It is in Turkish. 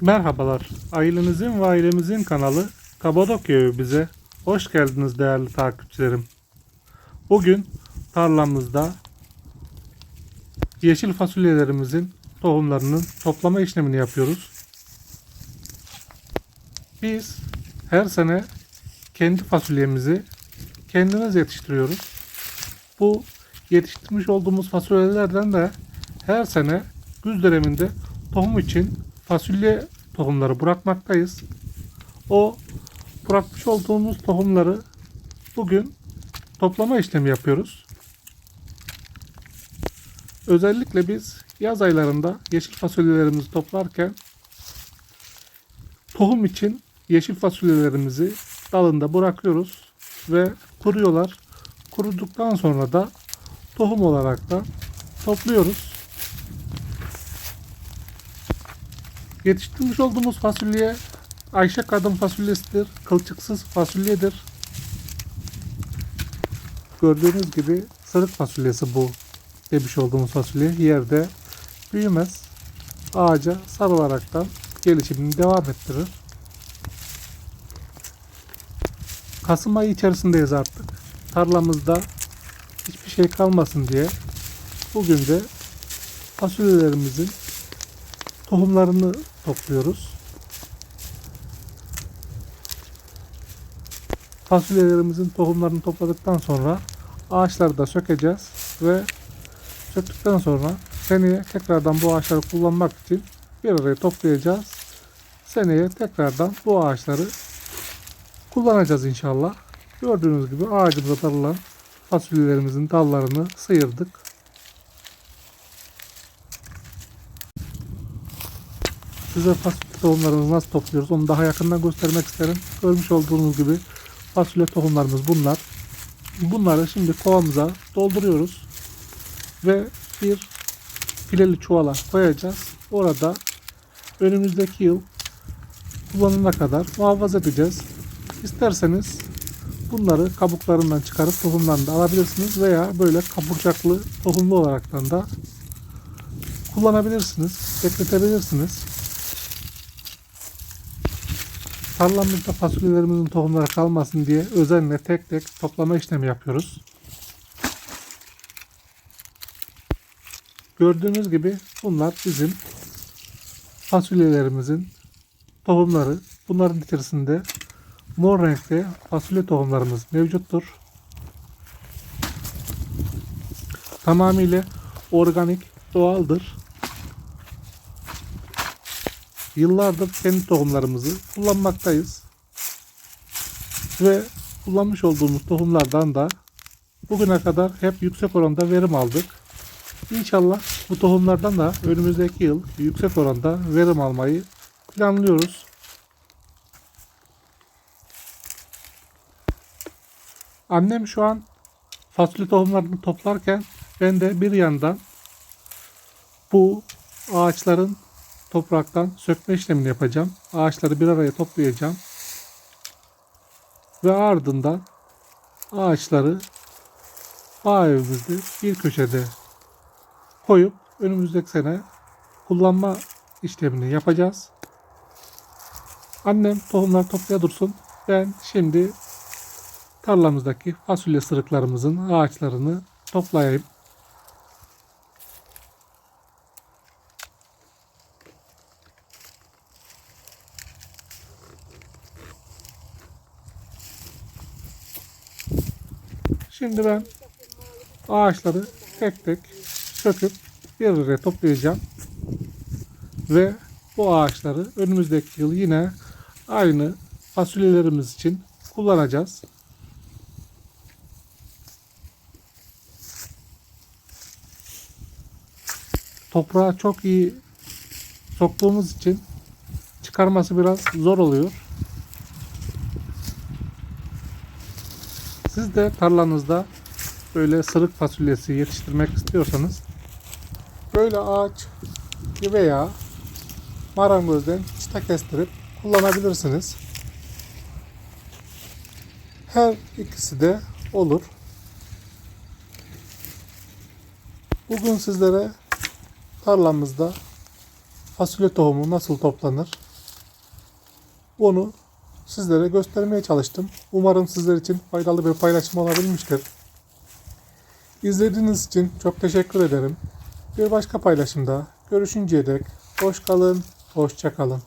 Merhabalar. Ailenizin ve ailemizin kanalı Kabadokya Evi bize hoş geldiniz değerli takipçilerim. Bugün tarlamızda yeşil fasulyelerimizin tohumlarının toplama işlemini yapıyoruz. Biz her sene kendi fasulyemizi kendimiz yetiştiriyoruz. Bu yetiştirmiş olduğumuz fasulyelerden de her sene güz döneminde tohum için fasulye tohumları bırakmaktayız. O bırakmış olduğumuz tohumları bugün toplama işlemi yapıyoruz. Özellikle biz yaz aylarında yeşil fasulyelerimizi toplarken tohum için yeşil fasulyelerimizi dalında bırakıyoruz ve kuruyorlar. Kuruduktan sonra da tohum olarak da topluyoruz. Yetiştirmiş olduğumuz fasulye Ayşe kadın fasulyesidir. Kılçıksız fasulyedir. Gördüğünüz gibi sırık fasulyesi bu demiş olduğumuz fasulye yerde büyümez. Ağaca sarılaraktan gelişimini devam ettirir. Kasım ayı içerisindeyiz artık. Tarlamızda hiçbir şey kalmasın diye bugün de fasulyelerimizin tohumlarını topluyoruz. Fasulyelerimizin tohumlarını topladıktan sonra ağaçları da sökeceğiz ve söktükten sonra seneye tekrardan bu ağaçları kullanmak için bir araya toplayacağız. Seneye tekrardan bu ağaçları kullanacağız inşallah. Gördüğünüz gibi ağacımıza darılan fasulyelerimizin dallarını sıyırdık. Size fasulye tohumlarımızı nasıl topluyoruz onu daha yakından göstermek isterim. Görmüş olduğunuz gibi fasulye tohumlarımız bunlar. Bunları şimdi kovamıza dolduruyoruz. Ve bir fileli çuvala koyacağız. Orada önümüzdeki yıl kullanana kadar muhafaza edeceğiz. İsterseniz bunları kabuklarından çıkarıp tohumlarını da alabilirsiniz veya böyle kaburcaklı tohumlu olaraktan da kullanabilirsiniz, bekletebilirsiniz. Tarlamızda fasulyelerimizin tohumları kalmasın diye özenle tek tek toplama işlemi yapıyoruz. Gördüğünüz gibi bunlar bizim fasulyelerimizin tohumları. Bunların içerisinde mor renkte fasulye tohumlarımız mevcuttur. Tamamıyla organik, doğaldır. Yıllardır kendi tohumlarımızı kullanmaktayız. Ve kullanmış olduğumuz tohumlardan da bugüne kadar hep yüksek oranda verim aldık. İnşallah bu tohumlardan da önümüzdeki yıl yüksek oranda verim almayı planlıyoruz. Annem şu an fasulye tohumlarını toplarken ben de bir yandan bu ağaçların topraktan sökme işlemini yapacağım. Ağaçları bir araya toplayacağım. Ve ardından ağaçları bağ evimizde bir köşede koyup önümüzdeki sene kullanma işlemini yapacağız. Annem tohumlar toplaya dursun. Ben şimdi tarlamızdaki fasulye sırıklarımızın ağaçlarını toplayayım. Şimdi ben ağaçları tek tek söküp bir araya toplayacağım. Ve bu ağaçları önümüzdeki yıl yine aynı fasulyelerimiz için kullanacağız. Toprağa çok iyi soktuğumuz için çıkarması biraz zor oluyor. De tarlanızda böyle sırık fasulyesi yetiştirmek istiyorsanız böyle ağaç veya marangozdan çıta kestirip kullanabilirsiniz. Her ikisi de olur. Bugün sizlere tarlamızda fasulye tohumu nasıl toplanır Onu sizlere göstermeye çalıştım. Umarım sizler için faydalı bir paylaşım olabilmiştir. İzlediğiniz için çok teşekkür ederim. Bir başka paylaşımda görüşünceye dek hoş kalın, hoşça kalın.